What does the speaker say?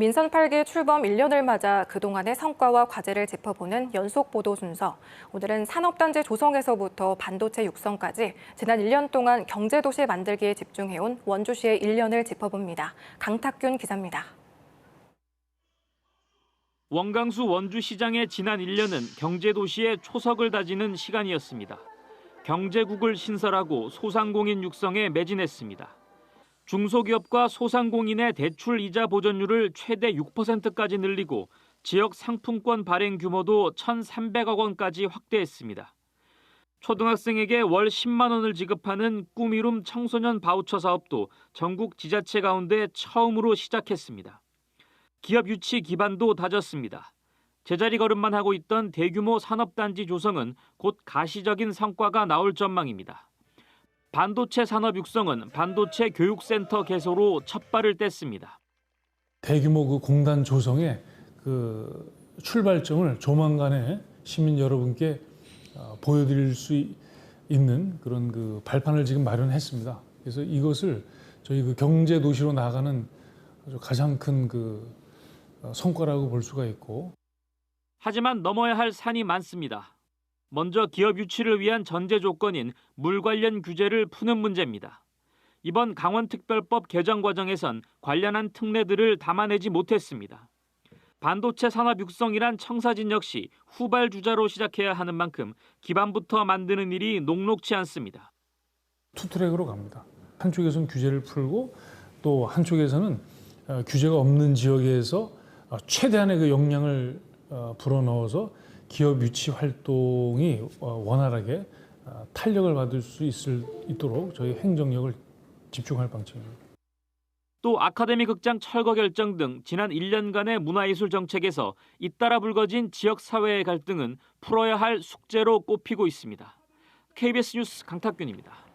민선 8기 출범 1년을 맞아 그동안의 성과와 과제를 짚어보는 연속 보도 순서. 오늘은 산업단지 조성에서부터 반도체 육성까지 지난 1년 동안 경제도시 만들기에 집중해온 원주시의 1년을 짚어봅니다. 강탁균 기자입니다. 원강수 원주시장의 지난 1년은 경제도시의 초석을 다지는 시간이었습니다. 경제국을 신설하고 소상공인 육성에 매진했습니다. 중소기업과 소상공인의 대출 이자 보전율을 최대 6%까지 늘리고 지역 상품권 발행 규모도 1,300억 원까지 확대했습니다. 초등학생에게 월 10만 원을 지급하는 꾸미룸 청소년 바우처 사업도 전국 지자체 가운데 처음으로 시작했습니다. 기업 유치 기반도 다졌습니다. 제자리 걸음만 하고 있던 대규모 산업단지 조성은 곧 가시적인 성과가 나올 전망입니다. 반도체 산업 육성은 반도체 교육센터 개소로 첫 발을 뗐습니다. 대규모 그 공단 조성의 그 출발점을 조만간에 시민 여러분께 어, 보여드릴 수 이- 있는 그런 그 발판을 지금 마련했습니다. 그래서 이것을 저희 그 경제 도시로 나아가는 아주 가장 큰 그 성과라고 볼 수가 있고 하지만 넘어야 할 산이 많습니다. 먼저 기업 유치를 위한 전제 조건인 물 관련 규제를 푸는 문제입니다. 이번 강원특별법 개정 과정에선 관련한 특례들을 담아내지 못했습니다. 반도체 산업 육성이란 청사진 역시 후발 주자로 시작해야 하는 만큼 기반부터 만드는 일이 녹록치 않습니다. 투트랙으로 갑니다. 한쪽에서는 규제를 풀고 또 한쪽에서는 어, 규제가 없는 지역에서 어, 최대한의 그 역량을 어, 불어넣어서 기업 유치 활동이 어, 원활하게 어, 탄력을 받을 수 있을 있도록 저희 행정력을 집중할 방침입니다. 또 아카데미 극장 철거 결정 등 지난 1년간의 문화예술 정책에서 잇따라 불거진 지역 사회의 갈등은 풀어야 할 숙제로 꼽히고 있습니다. KBS 뉴스 강탁균입니다.